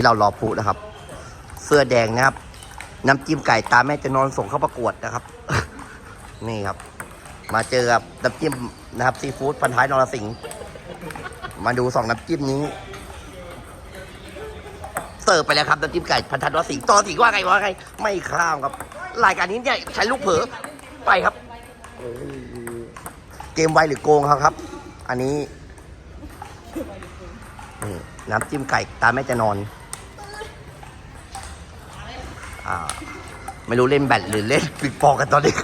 ที่เรารอพูนะครับ เสื้อแดงนะครับ น้ำจิ้มไก่ตาแม่จะนอนส่งเข้าประกวดนะครับ นี่ครับ มาเจอกับน้ำจิ้มนะครับซีฟู้ดพันท้ายนรสิงห์มาดูสองน้ำจิ้มนี้ เสิร์ฟไปแล้วครับน้ำจิ้มไก่พันท้ายนรสิงห์ตอสิงห์ว่าไงว่าไง ไม่ข้ามครับ รายการนี้เนี่ยใช้ลูกเผลอไปครับเกมไวหรือโกงครับครับ อันนี้น้ำจิ้มไก่ตาแม่จะนอน ไม่รู้เล่นแบตหรือเล่นปิกปองกันตอนนี้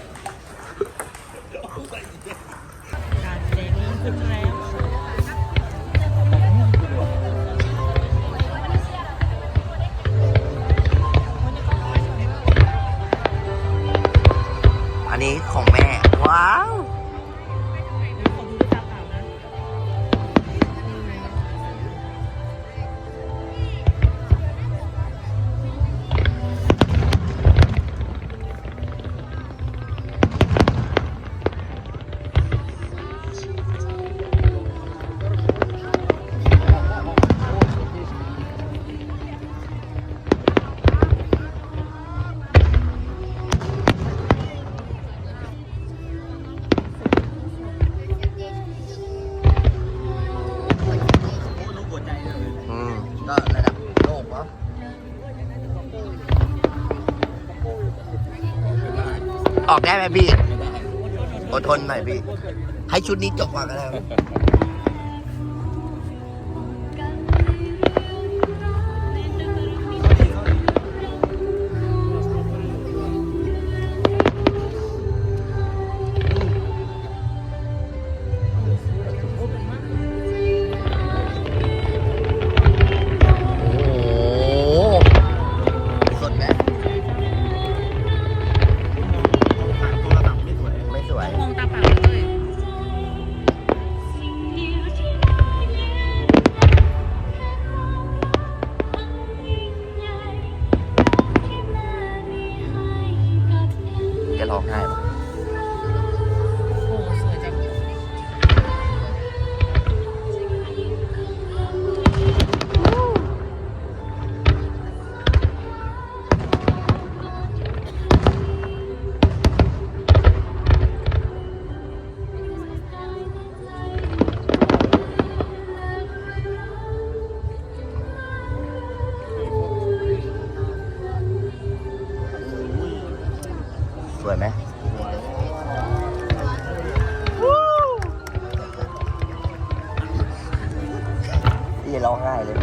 พี่ อดทนหน่อยพี่ ให้ชุดนี้จบก่อนก็ได้ครับ วยไหมพี่จะร้องไห้เลย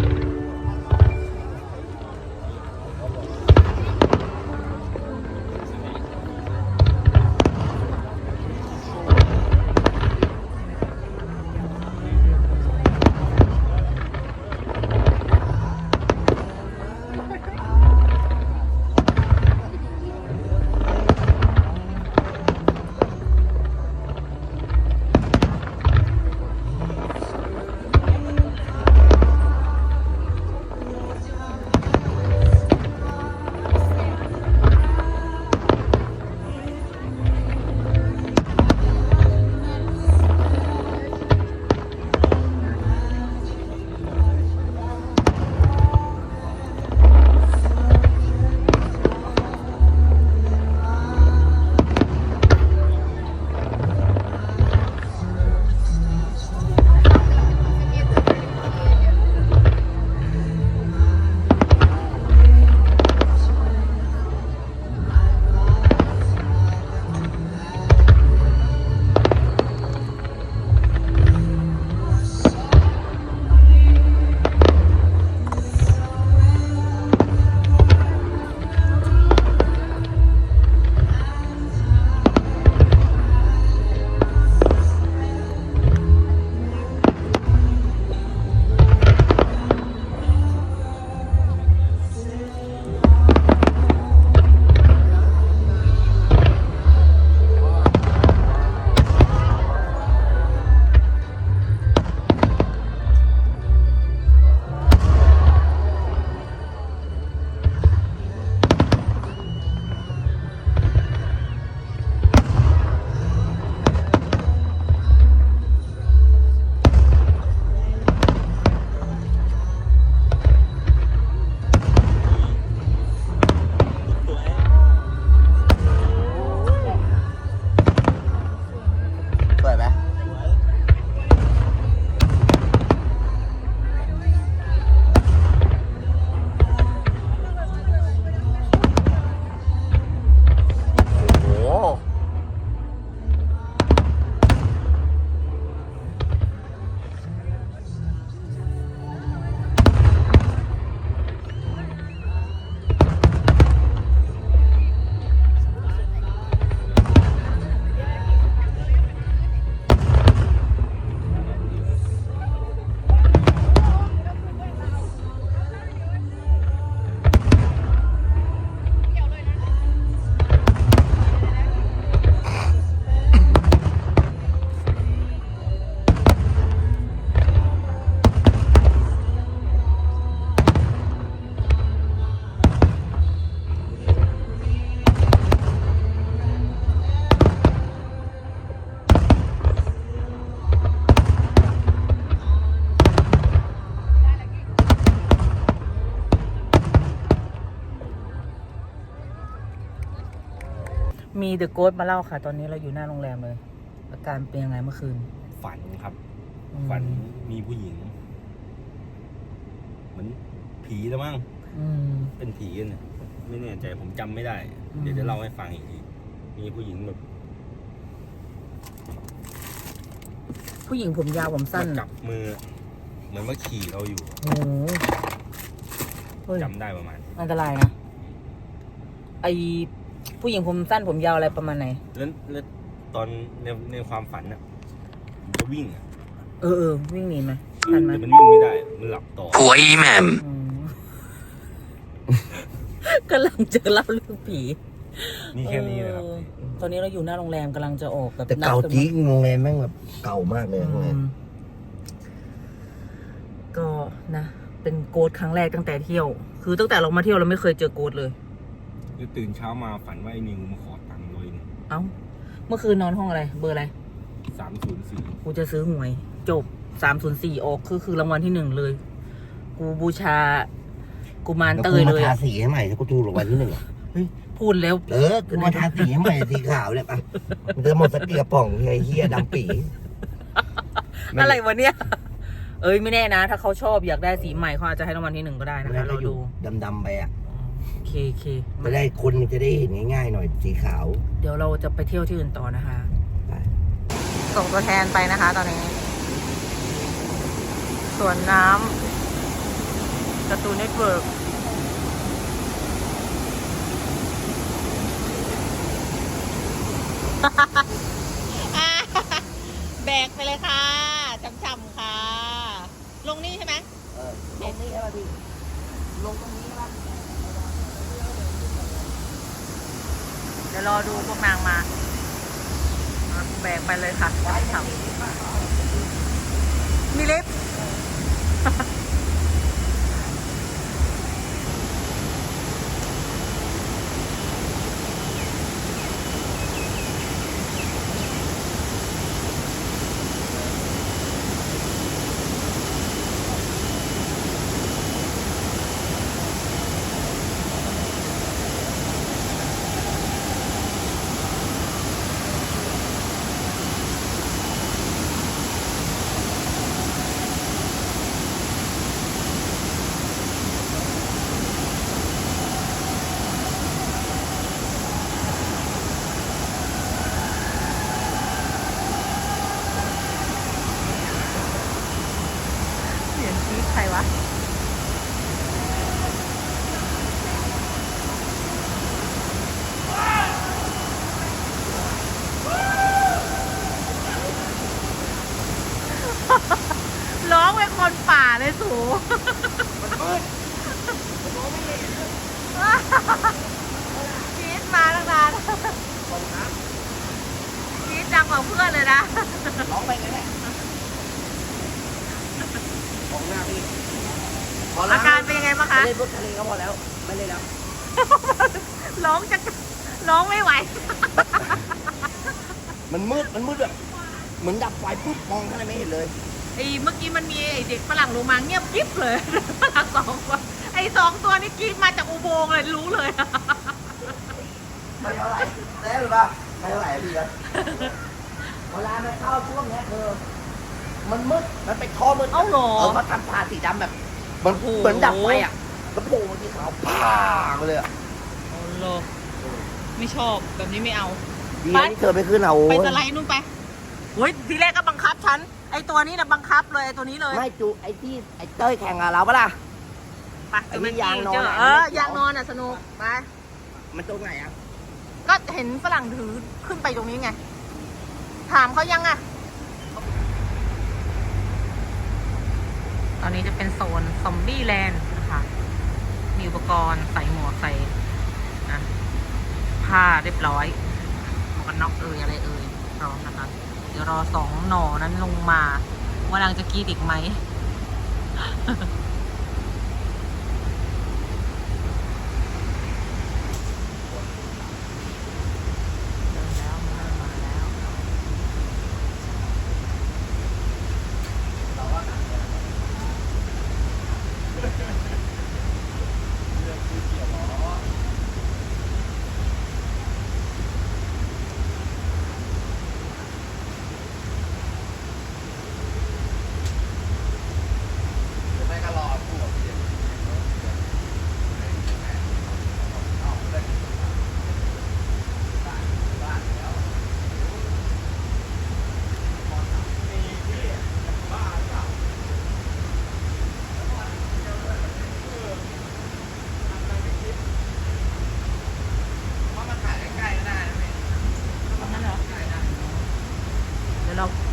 มีเดอะโก t มาเล่าค่ะ ตอนนี้เราอยู่หน้าโรงแรมเลย อาการเป็นยังไงเมื่อคืน ฝันครับ อืม ฝันมีผู้หญิง เหมือนผีแล้วมั้งอืม เป็นผีกันเนี่ยไม่แน่ใจผมจำไม่ได้ อืม เดี๋ยวจะเล่าให้ฟังอีกทีมีผู้หญิงแบบผู้หญิงผมยาวผมสั้นมาจับมือ เหมือนว่าขี่เราอยู่โอ้โหเฮ้ยจำได้ประมาณอันตรายนะ ไอ ผู้หญิงผมสั้นผมยาวอะไรประมาณไหน แล้วแล้วตอนในในความฝันน่ะผมจะวิ่งอะเออเออวิ่งหนีไหมทันไหมแต่มันวิ่งไม่ได้ มันหลับต่อ ผัวอีแหมมอืม กำลังจะเล่าเรื่องผีนี่แค่นี้นะครับ เออตอนนี้เราอยู่หน้าโรงแรมกำลังจะออกแบบแต่เก่านัดนมจริงโรงแรมแม่งแบบเก่ามากเลยโรงแรมอืมก็นะ เป็นโกดครั้งแรกตั้งแต่เที่ยว คือตั้งแต่เรามาเที่ยวเราไม่เคยเจอโกดเลย แล้วตื่นเช้ามาฝันว่าไอ้นิวมาขอตังค์เลยเอ้า เมื่อคืนนอนห้องอะไร เบอร์อะไร สามศูนย์สี่กูจะซื้อหวย จบสามศูนย์สี่ออกคือคือรางวัลที่หนึ่งเลย กูบูชา กูมารแล้วเตกูยมาเลยทาอะสีให้ใหม่แล้วกูถูกรางวัลที่หนึ่งอะพูดแล้ว เออกูมาทาสีให้ใหม่สีขาวเนี่ยปะมันจะหมดสกกระป๋องไงเฮียดำปีอะไรวะเนี่ย เอ้ยไม่แน่นะ ถ้าเขาชอบอยากได้สีใหม่เขาอาจจะให้รางวัลที่หนึ่งก็ได้นะคะเราดู ดำๆไปอะโอ เคโอเคจะได้คนจะได้เห็นง่ายๆหน่อยสีขาวเดี๋ยวเราจะไปเที่ยวที่อื่นต่อนะคะ ไปส่งตัวแทนไปนะคะตอนนี้ส่วนน้ำการ์ตูนเน็ตเวิร์กแบกไปเลยค่ะช่ำๆค่ะ ลงนี่ใช่ไหมเออลงนี่ใช่ป่ะพี่ลงตรงนี้ใช่ป่ะ ดี๋ยวรอดูพวกนางมาแบกไปเลยค่ะช่ำมีลิฟต์ เสียงกรี๊ดใครวะ ร้องเป็นคนป่าเลยสูกรี๊ดมาตั้งนานกรี๊ดดังกว่า เพื่อนเลยนะร้องไปงั้นแหละของหน้าพี่พอแล้อาวการเป็นยังไงบ้างคะ ไม่เล่นรถทะเลก็พอแล้ว ไม่เล่นแล้ว ร้องจะร้องไม่ไหว มันมืด มันมืดแบบ เหมือนดับไฟปุ๊บมองข้างในไม่เห็นเลย ไอ้เมื่อกี้มันมีไอ้เด็กฝรั่งลงมาเงียบกริบเลย ฝรั่งสองตัวไอ้สองตัวนี่กรีดมาจากอุโมงค์เลยรู้เลยไม่เท่าไหร่แล้วหรือเปล่าไม่เท่าไหร่พี่ครับ เวลามันเข้าช่วงเนี้ยคือมันมืดมันเป็นท่อมืดเอ้าเหรอเออเขาทำทาสีดำแบบมันโอ้โห เหมือนดับไฟอะแล้วโผล่มาที่ขาวพ่าไปเลยอะโอ้โลไม่ชอบแบบนี้ไม่เอา ดีนะที่เธอไปขึ้นเอาไปสไลด์นู่นไปเฮ้ยทีแรกก็บังคับฉัน ไอ้ตัวนี้นะบังคับเลยไอ้ตัวนี้เลยไม่จูไอ้ที่ไอ้เต้ยแข่งกับเราปะล่ะ ไปไอ้นี่ยางนอนเจออะ เออยางนอนอะสนุกไป มันตรงไหนอะก็เห็นฝรั่งถือขึ้นไปตรงนี้ไง ถามเขายังอะตอนนี้จะเป็นโซนซอมบี้แลนด์นะคะ มีอุปกรณ์ใส่หมวกใส่ผ้าเรียบร้อยหมวกกันน็อกเอ่ยอะไรเอ่ยพร้อมนะคะ เดี๋ยวรอสองหน่อนั้นลงมา ว่านางจะกรีดอีกไหม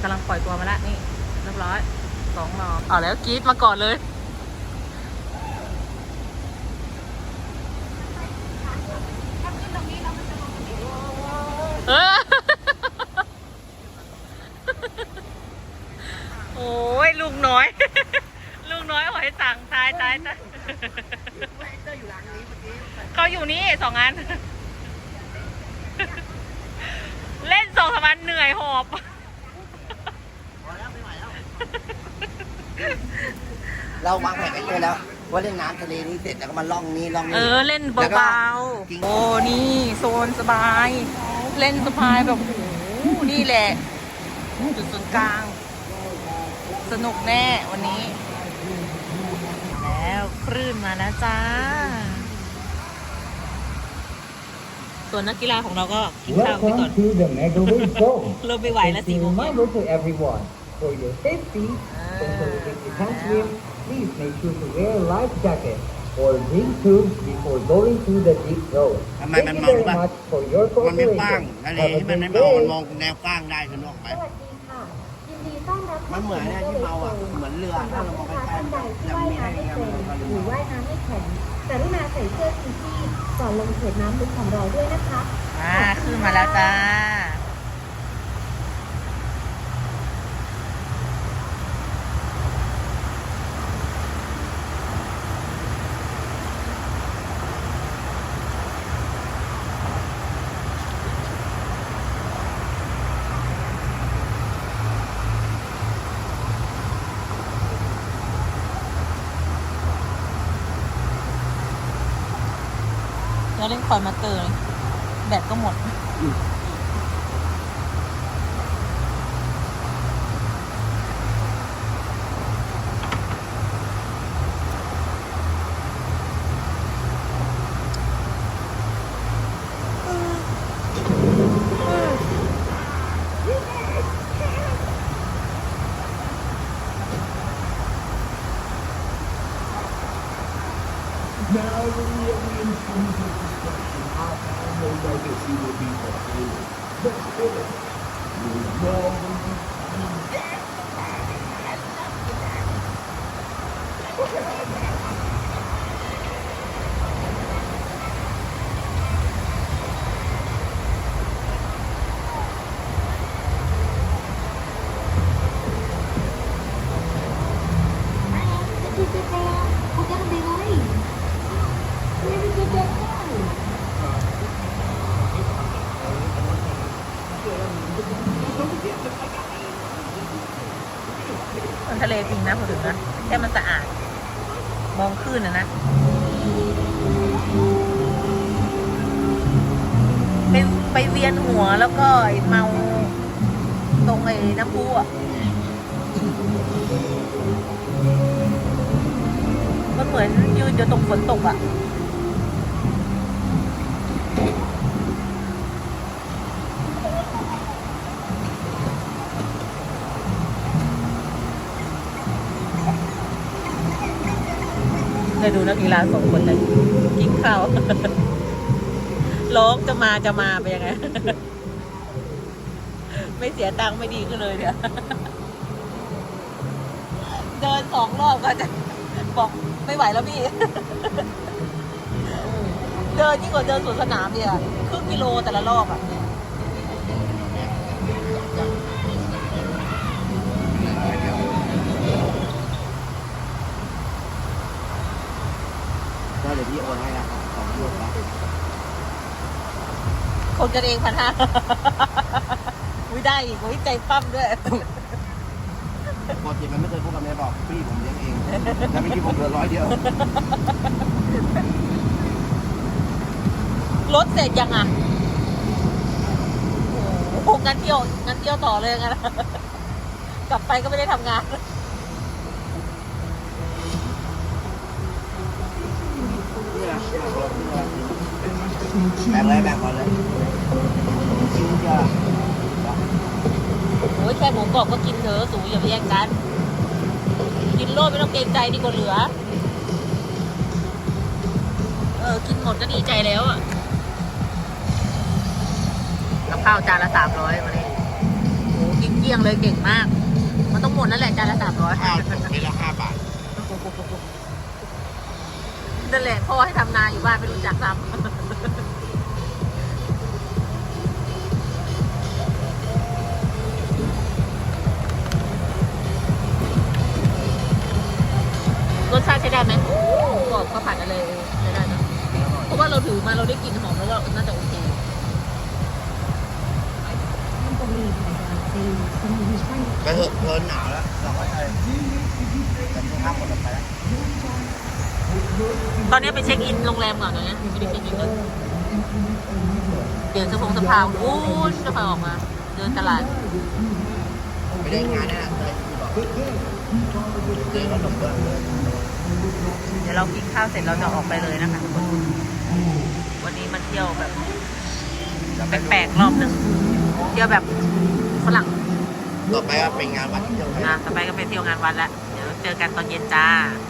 กำลังปล่อยตัวมาแล้วนี่เรียบร้อยสองรอบเอาแล้วกรีดมาก่อนเลย โอ้ยลูกน้อย ลูกน้อยหอยสั่งตายตายตาเขาอยู่นี่สองอัน เราวางแผนไว้เลยแล้วว่าเล่นน้ำทะเลนี้เสร็จแล้วก็มาล่องนี้ล่องเอนี้อเล่นแล้วก็เบาจริงๆโอ้นี่โซนสบาย เล่นสบายแบบโอ้โหนี่แหละจุดศูนย์กลาง สนุกแน่วันนี้ แล้วคลื่นมาแล้วจ้า ส่วนนักกีฬาของเราก็กินข้าวไปก่อน Welcome to the Mega Wave Zone. เริ่มไม่ไหวแล้ว It's สี่ a โมงเย็น reminder to everyone, for your safety, especially if you can't swim, please make sure to wear a life jacket or bring tubes before going to the deep zone. ทำไม Thank มัน you มอง very ป่ะ much for your มันไม่กว้าง cooperation. ทะเล Have a ที่มันไม่ good มองมัน day. มองแนวกว้างได้คุณนกไหมสวัสดีค่ะ ยินดีต้อนรับมันเหมือนเนี่ยที่เมาอะเหมือนเรือสำหถ้ารับเรามลูองกใกค้าล้ท่านๆใดมันที่จะว่ายมีให้น้ำไม่เงี้ยเป็มันนก็หรือว่ายน้ำไม่แข็งกรุณาใส่เสื้อชูชีพก่อนลงเขตน้ำลึกของเราด้วยนะคะ อ่า ขึ้นมาแล้วจ้า เล่นคอยมาเตอร์แบตก็หมด มันทะเลจริงนะพอถึงนะแค่มันสะอาด มองขึ้นนะนะไปไปเวียนหัวแล้ว ก็เมาตรงไอ้น้ำพุอะมันเหมือนยืนอยู่ตรงฝนตกอะเลยดูนักกีฬาสองคนเลยกินข้าวร้องจะมาจะมาไปยังไง ไม่เสียตังค์ไม่ดีขึ้นเลยเนี่ย เดินสองรอบก็จะบอกไม่ไหวแล้วพี่ เดินยิ่งกว่าเดินสวนสนามเนี่ยครึ่งกิโลแต่ละรอบอะก็เดี๋ยวพี่โอนให้ละสองลูกละคนกันเองพันห้า วิได้อีกวิใจปั้มด้วย ปกติมันไม่เคยพูดกับแม่บอกพี่ผมเลี้ยงเองแต่ไม่คิดผมเดือร้อยเดียวรถเสร็จยังอะโอ้โหงั้นเที่ยวงั้นเที่ยวต่อเลยงั้นกลับไปก็ไม่ได้ทำงานแบ่งเลยแบ่งก่อนเลยคิวจะ โอ้ยแค่หมูกรอบก็กินเถอะสูอย่าไปแย่งกัน กินโลดไม่ต้องเกรงใจดีกว่าเหลือ เออ กินหมดก็ดีใจแล้วอะกับข้าวจานละสามร้อยมาเลยโอ้กินเกลี้ยงเลยเก่งมากมามันต้องหมดนั่นแหละจานละสามร้อยข้าวตกเม็ดละห้าบาทนั่นแหละพ่อให้ทำนาอยู่บ้านไม่รู้จักซ้ำ รสชาติใช้ได้ไหมกรอบข้าวผัดอะไรใช้ได้เนอะเพราะว่าเราถือมาเราได้กลิ่นหอมแล้วก็น่าจะโอเคไปเถอเพลินหนาวแล้วเราก็จะจะดูภาพหมดออกไปแล้วตอนนี้ไปเช็คอินโรงแรมก่อนตอนนี้ยังไม่ได้เช็คอินเลยเดี๋ยวจะพงสะพาวอู้นจะพาออกมา เดินตลาดไม่ได้งานแน่เลยเจอขนมเบื้องเดี๋ยวเรากินข้าวเสร็จเราจะออกไปเลยนะคะทุกคนวันนี้มาเที่ยวแบบแปลกๆรอบหนึ่งเที่ยวแบบฝรั่งต่อไปก็เป็นงานวัดที่เที่ยวกันนะต่อไปก็ไปเที่ยวงานวัดแล้วเดี๋ยวเจอกันตอนเย็นจ้าค